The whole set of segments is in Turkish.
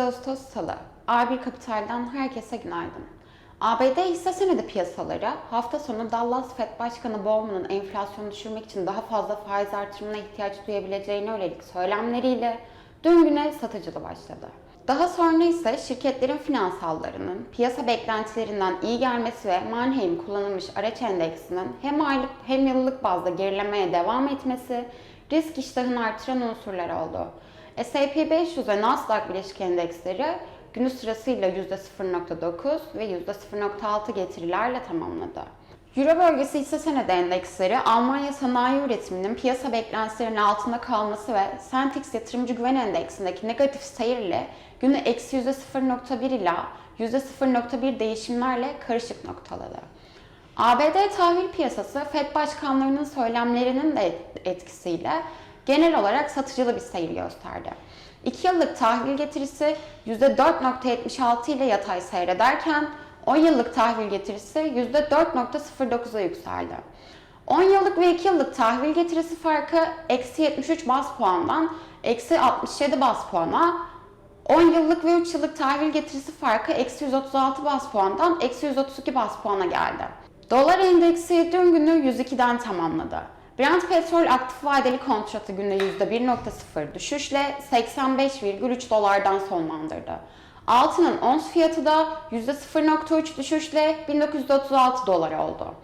8 Ağustos Salı. A1 Kapital'den herkese günaydın. ABD hisse senedi piyasaları hafta sonu Dallas Fed Başkanı Bowman'ın enflasyonu düşürmek için daha fazla faiz artırımına ihtiyaç duyabileceğine yönelik söylemleriyle dün güne satıcılı başladı. Daha sonra ise şirketlerin finansallarının piyasa beklentilerinden iyi gelmesi ve Mannheim kullanılmış araç endeksinin hem aylık hem yıllık bazda gerilemeye devam etmesi risk iştahını artıran unsurlar oldu. S&P 500 ve Nasdaq bileşik endeksleri günü sırasıyla %0.9 ve %0.6 getirilerle tamamladı. Euro bölgesi hisse senedi endeksleri Almanya sanayi üretiminin piyasa beklentilerinin altında kalması ve Sentix yatırımcı güven endeksindeki negatif seyir ile günü eksi %0.1 ila %0.1 değişimlerle karışık noktaladı. ABD tahvil piyasası FED başkanlarının söylemlerinin de etkisiyle genel olarak satıcılı bir seyir gösterdi. 2 yıllık tahvil getirisi %4.76 ile yatay seyrederken 10 yıllık tahvil getirisi %4.09'a yükseldi. 10 yıllık ve 2 yıllık tahvil getirisi farkı eksi 73 bas puandan eksi 67 bas puana, 10 yıllık ve 3 yıllık tahvil getirisi farkı eksi 136 bas puandan eksi 132 bas puana geldi. Dolar endeksi dün günü 102'den tamamladı. Brent petrol aktif vadeli kontratı günde %1.0 düşüşle 85,3 dolardan sonlandırdı. Altının ons fiyatı da %0.3 düşüşle 1936 dolar oldu.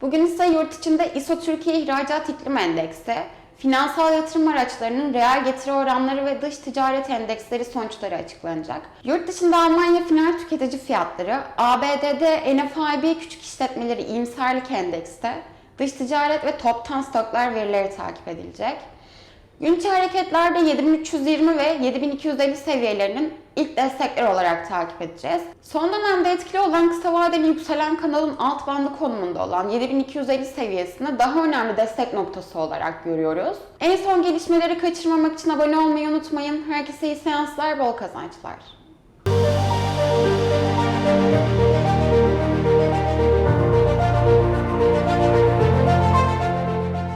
Bugün ise yurt içinde ISO Türkiye İhracat İklim Endeksi, finansal yatırım araçlarının reel getiri oranları ve dış ticaret endeksleri sonuçları açıklanacak. Yurt dışında Almanya final tüketici fiyatları, ABD'de NFIB küçük işletmeleri iyimserlik endekste, dış ticaret ve toptan stoklar verileri takip edilecek. Günkü hareketlerde 7320 ve 7250 seviyelerinin ilk destekler olarak takip edeceğiz. Son dönemde etkili olan kısa vadeli yükselen kanalın alt bandı konumunda olan 7250 seviyesini daha önemli destek noktası olarak görüyoruz. En son gelişmeleri kaçırmamak için abone olmayı unutmayın. Herkese iyi seanslar, bol kazançlar.